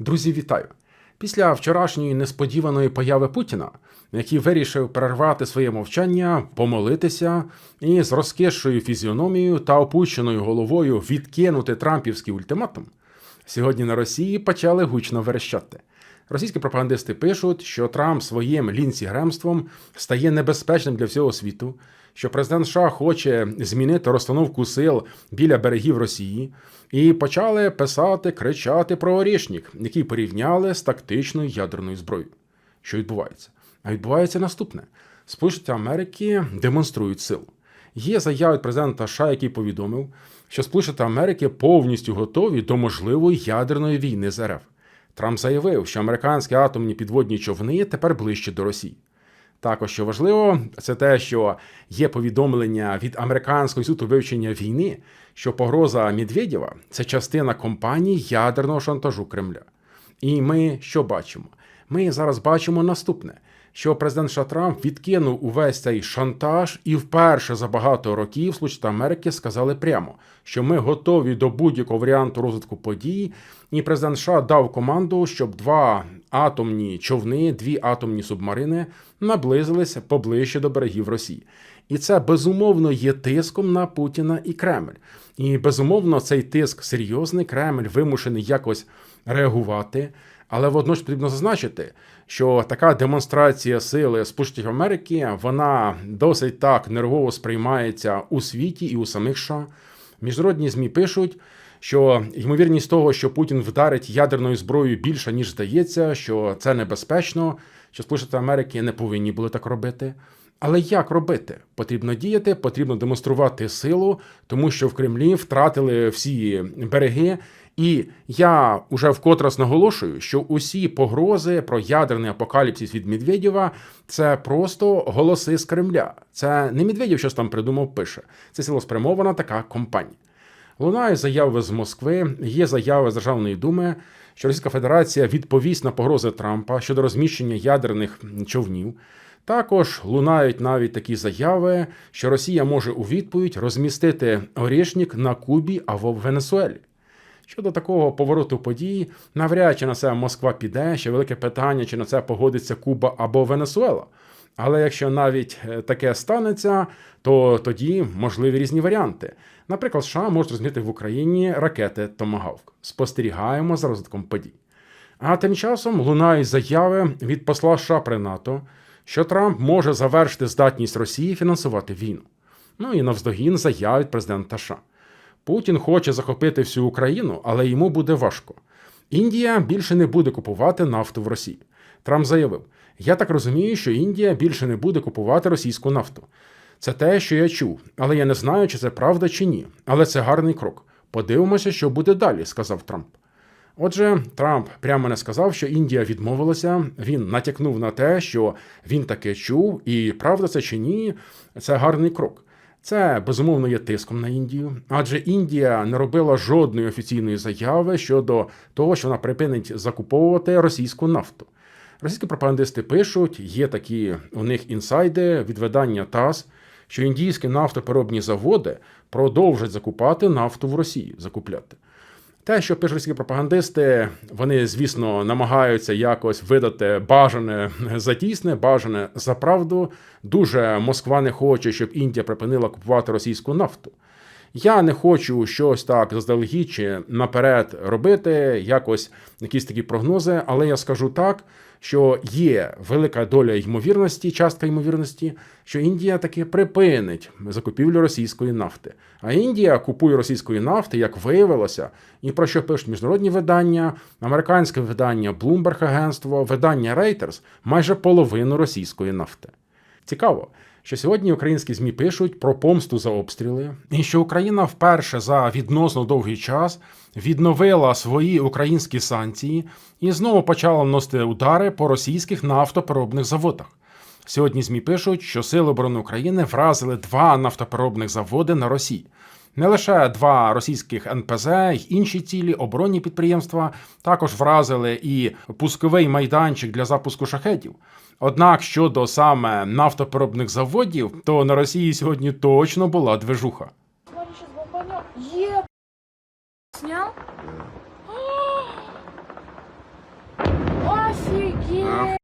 Друзі, вітаю! Після вчорашньої несподіваної появи Путіна, який вирішив перервати своє мовчання, помолитися і з розкішою фізіономією та опущеною головою відкинути трампівський ультиматум, сьогодні на Росії почали гучно верещати. Російські пропагандисти пишуть, що Трамп своїм лінцігремством стає небезпечним для всього світу, що президент США хоче змінити розстановку сил біля берегів Росії, і почали писати, кричати про орішник, який порівняли з тактичною ядерною зброєю. Що відбувається? А відбувається наступне: Сполучені Америки демонструють силу. Є заява від президента США, який повідомив, що Сполучені Америки повністю готові до можливої ядерної війни з РФ. Трамп заявив, що американські атомні підводні човни тепер ближче до Росії. Також що важливо, це те, що є повідомлення від американського інституту вивчення війни, що погроза Медведєва це частина компанії ядерного шантажу Кремля. І ми що бачимо? Ми зараз бачимо наступне: що президент США Трамп відкинув увесь цей шантаж, і вперше за багато років Сполучені Америки сказали прямо, що ми готові до будь-якого варіанту розвитку подій. І президент США дав команду, щоб два атомні човни, дві атомні субмарини наблизилися поближче до берегів Росії. І це безумовно є тиском на Путіна і Кремль. І безумовно, цей тиск серйозний. Кремль вимушений якось реагувати. Але водночас потрібно зазначити, що така демонстрація сили Сполучених Америки вона досить так нервово сприймається у світі і у самих США. Міжнародні змі пишуть, що ймовірність того, що Путін вдарить ядерною зброєю більше ніж здається, що це небезпечно, що Сполучені Америки не повинні були так робити. Але як робити? Потрібно діяти, потрібно демонструвати силу, тому що в Кремлі втратили всі береги. І я уже вкотре наголошую, що усі погрози про ядерний апокаліпсис від Медведєва це просто голоси з Кремля. Це не Медведєв щось там придумав, пише. Це цілеспрямована така компанія. Лунає заяви з Москви, є заяви з Державної думи, що Російська Федерація відповість на погрози Трампа щодо розміщення ядерних човнів. Також лунають навіть такі заяви, що Росія може у відповідь розмістити орішник на Кубі або в Венесуелі. Щодо такого повороту подій, навряд чи на це Москва піде, ще велике питання, чи на це погодиться Куба або Венесуела. Але якщо навіть е, таке станеться, то тоді можливі різні варіанти. Наприклад, США можуть розмістити в Україні ракети Томагавк. Спостерігаємо за розвитком подій. А тим часом лунають заяви від посла США при НАТО, що Трамп може завершити здатність Росії фінансувати війну. Ну і навздогін заяв від президента США. Путін хоче захопити всю Україну, але йому буде важко. Індія більше не буде купувати нафту в Росії. Трамп заявив: Я так розумію, що Індія більше не буде купувати російську нафту. Це те, що я чув, але я не знаю, чи це правда чи ні. Але це гарний крок. Подивимося, що буде далі, сказав Трамп. Отже, Трамп прямо не сказав, що Індія відмовилася. Він натякнув на те, що він таке чув, і правда це чи ні, це гарний крок. Це безумовно є тиском на Індію, адже Індія не робила жодної офіційної заяви щодо того, що вона припинить закуповувати російську нафту. Російські пропагандисти пишуть, є такі у них інсайди від видання ТАСС, що індійські нафтопереробні заводи продовжать закупати нафту в Росії, закупляти. Те, що пишуть російські пропагандисти, вони, звісно, намагаються якось видати бажане за тісне, бажане за правду. Дуже Москва не хоче, щоб Індія припинила купувати російську нафту. Я не хочу щось так заздалегідь чи наперед робити, якось якісь такі прогнози, але я скажу так, що є велика доля ймовірності, частка ймовірності, що Індія таки припинить закупівлю російської нафти. А Індія купує російської нафти, як виявилося, і про що пишуть міжнародні видання, американське видання Bloomberg агентство, видання Reuters майже половину російської нафти. Цікаво що сьогодні українські змі пишуть про помсту за обстріли, і що Україна вперше за відносно довгий час відновила свої українські санкції і знову почала носити удари по російських нафтопереробних заводах. Сьогодні змі пишуть, що Сили оборони України вразили два нафтопереробних заводи на Росії. Не лише два російських НПЗ й інші цілі оборонні підприємства також вразили і пусковий майданчик для запуску шахетів. Однак щодо саме нафтопереробних заводів, то на Росії сьогодні точно була движуха. Смотри, сейчас бомбанем.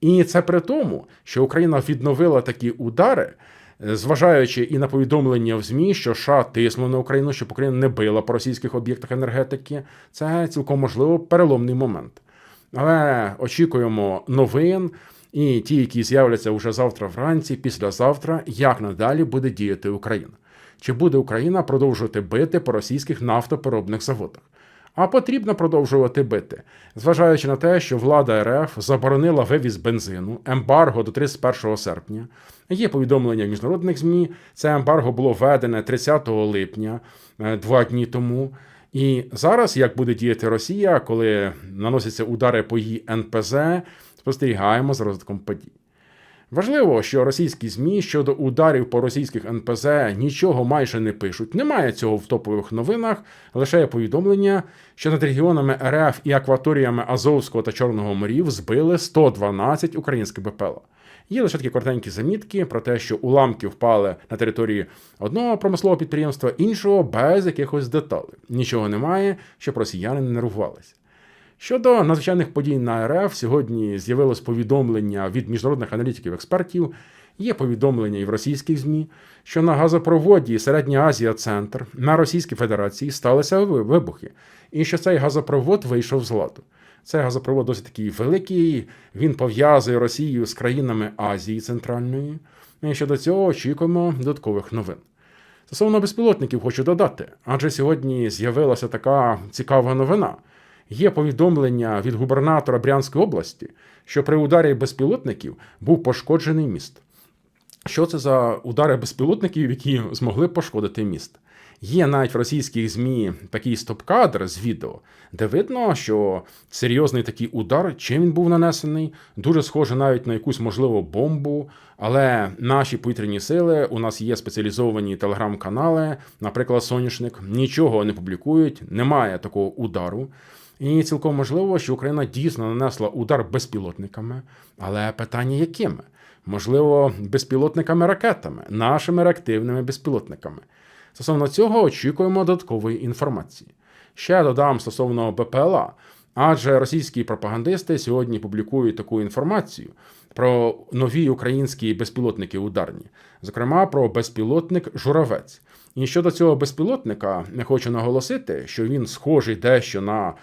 І це при тому, що Україна відновила такі удари, е, зважаючи і на повідомлення в ЗМІ, що США тиснули на Україну, щоб Україна не била по російських об'єктах енергетики. Це цілком можливо переломний момент. Але очікуємо новин і ті, які з'являться вже завтра вранці, післязавтра, як надалі буде діяти Україна. Чи буде Україна продовжувати бити по російських нафтопереробних заводах? А потрібно продовжувати бити, зважаючи на те, що влада РФ заборонила вивіз бензину, ембарго до 31 серпня. Є повідомлення в міжнародних ЗМІ. Це ембарго було введене 30 липня, е, два дні тому. І зараз, як буде діяти Росія, коли наносяться удари по її НПЗ, спостерігаємо за розвитком подій. Важливо, що російські ЗМІ щодо ударів по російських НПЗ нічого майже не пишуть. Немає цього в топових новинах, лише є повідомлення, що над регіонами РФ і акваторіями Азовського та Чорного морів збили 112 українських БПЛА. Є лише такі коротенькі замітки про те, що уламки впали на території одного промислового підприємства, іншого без якихось деталей. Нічого немає, щоб росіяни не нервувалися. Щодо надзвичайних подій на РФ, сьогодні з'явилось повідомлення від міжнародних аналітиків-експертів. Є повідомлення і в російських ЗМІ, що на газопроводі Середня Азія Центр на Російській Федерації сталися вибухи, і що цей газопровод вийшов з ладу. Цей газопровод досить такий великий, він пов'язує Росію з країнами Азії Центральної. І щодо цього очікуємо додаткових новин. Стосовно безпілотників хочу додати, адже сьогодні з'явилася така цікава новина. Є повідомлення від губернатора Брянської області, що при ударі безпілотників був пошкоджений міст. Що це за удари безпілотників, які змогли пошкодити міст? Є навіть в російських ЗМІ такий стоп-кадр з відео, де видно, що серйозний такий удар, чим він був нанесений, дуже схоже навіть на якусь можливу бомбу. Але наші повітряні сили, у нас є спеціалізовані телеграм-канали, наприклад, Соняшник, нічого не публікують, немає такого удару. І цілком можливо, що Україна дійсно нанесла удар безпілотниками, але питання якими? Можливо, безпілотниками-ракетами, нашими реактивними безпілотниками. Стосовно цього очікуємо додаткової інформації. Ще додам стосовно БПЛА, адже російські пропагандисти сьогодні публікують таку інформацію про нові українські безпілотники ударні, зокрема про безпілотник Журавець. І щодо цього безпілотника, не хочу наголосити, що він схожий дещо на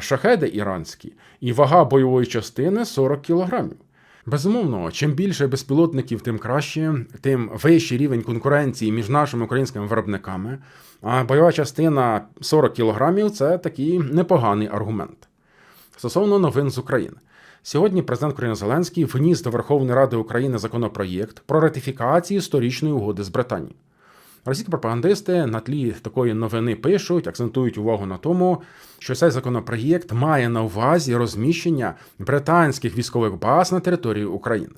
шахеди іранські, і вага бойової частини 40 кілограмів. Безумовно, чим більше безпілотників, тим краще, тим вищий рівень конкуренції між нашими українськими виробниками. А бойова частина 40 кілограмів це такий непоганий аргумент. Стосовно новин з України. Сьогодні президент України Зеленський вніс до Верховної Ради України законопроєкт про ратифікацію сторічної угоди з Британією. Російські пропагандисти на тлі такої новини пишуть, акцентують увагу на тому, що цей законопроєкт має на увазі розміщення британських військових баз на території України.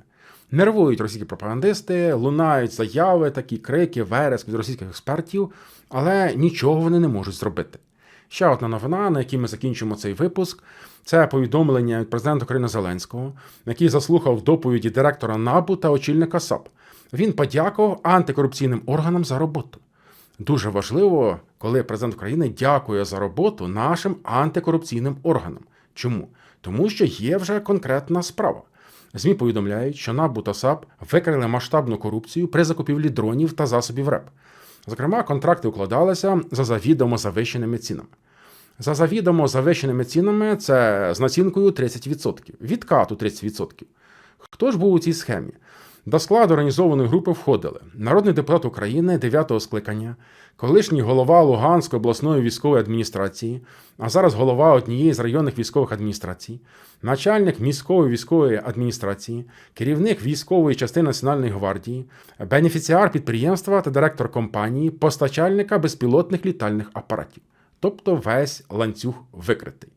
Нервують російські пропагандисти, лунають заяви, такі крики, вереск від російських експертів, але нічого вони не можуть зробити. Ще одна новина, на якій ми закінчимо цей випуск, це повідомлення від президента України Зеленського, який заслухав доповіді директора НАБУ та очільника САП. Він подякував антикорупційним органам за роботу. Дуже важливо, коли президент України дякує за роботу нашим антикорупційним органам. Чому? Тому що є вже конкретна справа. ЗМІ повідомляють, що НАБУ та САП викрили масштабну корупцію при закупівлі дронів та засобів РЕП. Зокрема, контракти укладалися за завідомо завищеними цінами. За завідомо завищеними цінами це з націнкою 30%, відкату 30%. Хто ж був у цій схемі? До складу організованої групи входили народний депутат України 9-го скликання, колишній голова Луганської обласної військової адміністрації, а зараз голова однієї з районних військових адміністрацій, начальник міської військової адміністрації, керівник військової частини Національної гвардії, бенефіціар підприємства та директор компанії, постачальника безпілотних літальних апаратів. Тобто весь ланцюг викритий.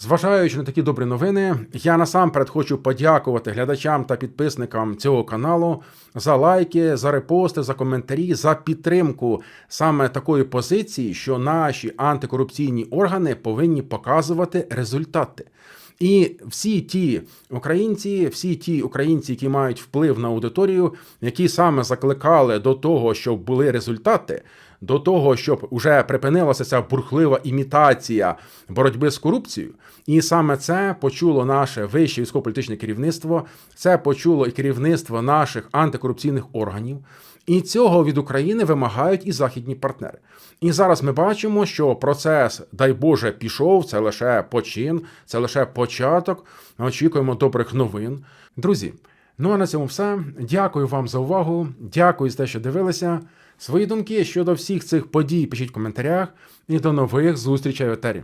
Зважаючи на такі добрі новини, я насамперед хочу подякувати глядачам та підписникам цього каналу за лайки, за репости, за коментарі, за підтримку саме такої позиції, що наші антикорупційні органи повинні показувати результати. І всі ті українці, всі ті українці, які мають вплив на аудиторію, які саме закликали до того, щоб були результати до того, щоб уже припинилася ця бурхлива імітація боротьби з корупцією. І саме це почуло наше вище військово-політичне керівництво, це почуло і керівництво наших антикорупційних органів. І цього від України вимагають і західні партнери. І зараз ми бачимо, що процес, дай Боже, пішов. Це лише почин, це лише початок. Очікуємо добрих новин. Друзі, ну а на цьому все. Дякую вам за увагу. Дякую за те, що дивилися. Свої думки щодо всіх цих подій пишіть в коментарях. І до нових зустрічей в етері.